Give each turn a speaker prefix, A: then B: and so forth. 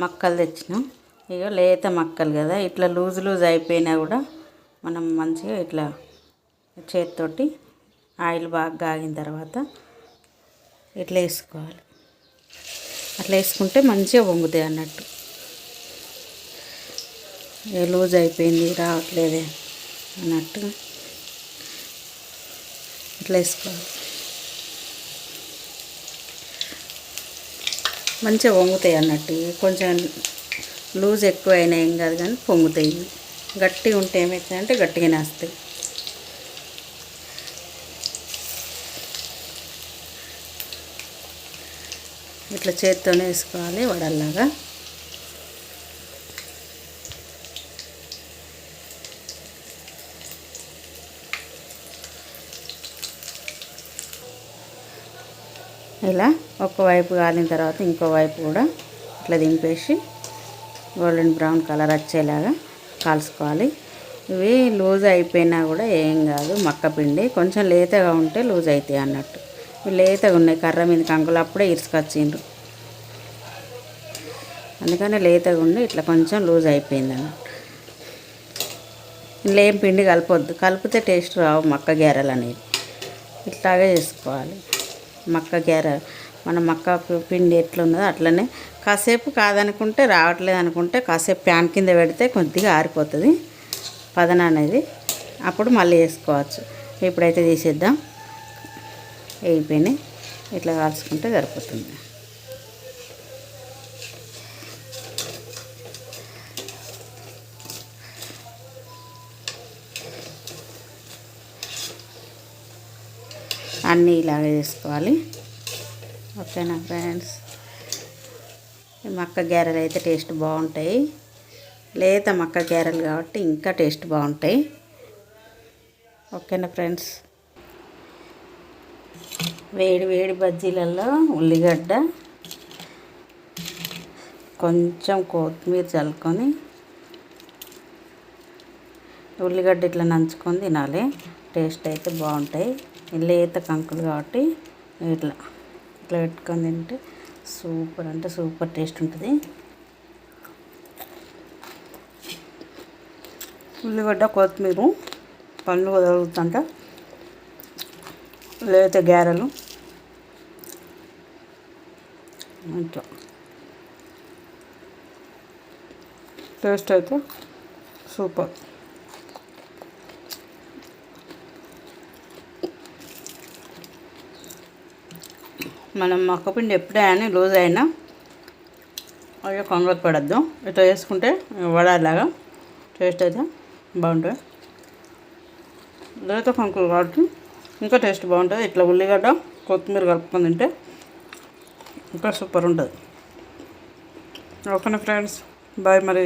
A: మక్కలు తెచ్చినాం. ఇక లేత మక్కలు కదా ఇట్లా లూజ్ లూజ్ అయిపోయినా కూడా మనం మంచిగా ఇట్లా చేతితోటి ఆయిల్ బాగా కాగిన తర్వాత ఇట్లా వేసుకోవాలి. అట్లా వేసుకుంటే మంచిగా వంగుతాయి అన్నట్టు. ఏ లూజ్ అయిపోయింది రావట్లేదే అన్నట్టు ఇట్లా వేసుకోవాలి. మంచిగా వంగుతాయి అన్నట్టు. కొంచెం లూజ్ ఎక్కువ అయినా ఏం కాదు కానీ పొంగుతాయి. గట్టిగా ఉంటే ఏమవుతుందంటే గట్టిగానే వస్తాయి ఇట్లా చేత్తోనే వేసుకోవాలి వడల్లాగా. ఇలా ఒకవైపు కాలిన తర్వాత ఇంకో వైపు కూడా ఇట్లా దింపేసి గోల్డెన్ బ్రౌన్ కలర్ వచ్చేలాగా కాల్చుకోవాలి. ఇవి లూజ్ అయిపోయినా కూడా ఏం కాదు మక్క పిండి. కొంచెం లేతగా ఉంటే లూజ్ అవుతాయి అన్నట్టు. ఇవి లేతగా ఉన్నాయి కర్ర మీద కంకులు అప్పుడే ఇరుసుకొచ్చిండ్రు. అందుకని లేతగా ఉండి ఇట్లా కొంచెం లూజ్ అయిపోయింది అన్నట్టు. ఇందులో ఏం పిండి కలపొద్దు. కలిపితే టేస్ట్ రావు మక్క గారెలు అనేవి. ఇట్లాగే చేసుకోవాలి. మక్క గారె మన మక్క పిండి ఎట్లున్నదో అట్లనే. కాసేపు కాదనుకుంటే రావట్లేదు అనుకుంటే కాసేపు ప్యాన్ కింద పెడితే కొద్దిగా ఆరిపోతుంది. పదన అనేది. అప్పుడు మళ్ళీ వేసుకోవచ్చు. ఇప్పుడైతే తీసేద్దాం. వేగిపోయినాయి ఇట్లా కాల్చుకుంటే సరిపోతుంది. అన్నీ ఇలాగే చేసుకోవాలి. ఓకేనా ఫ్రెండ్స్? మక్క గారెలు అయితే టేస్ట్ బాగుంటాయి. లేత మక్క గారెలు కాబట్టి ఇంకా టేస్ట్ బాగుంటాయి. ఓకేనా ఫ్రెండ్స్? వేడి వేడి బజ్జీలలో ఉల్లిగడ్డ కొంచెం కొత్తిమీర చల్లుకొని ఉల్లిగడ్డ ఇట్లా నంచుకొని తినాలి. టేస్ట్ అయితే బాగుంటాయి. లేత కంకులు కాబట్టి ఇట్లా ఇట్లా పెట్టుకొని తింటే సూపర్ అంటే సూపర్ టేస్ట్ ఉంటుంది. ఉల్లిగడ్డ కొత్తిమీర పండ్లు వదులుతుంట లేత గారెలు. ఇట్లా టేస్ట్ అయితే సూపర్. మనం మక్కపిండి ఎప్పుడైనా లూజ్ అయినా అవి కొంగలు పడద్దు. ఇట్లా వేసుకుంటే వడలాగా టేస్ట్ అయితే బాగుంటుంది. లేత కొంకలు కాబట్టి ఇంకా టేస్ట్ బాగుంటుంది. ఇట్లా ఉల్లిగడ్డ కొత్తిమీర కలుపుకొని తింటే ఇంకా సూపర్ ఉంటుంది. ఓకేనా ఫ్రెండ్స్? బాయ్ మరి.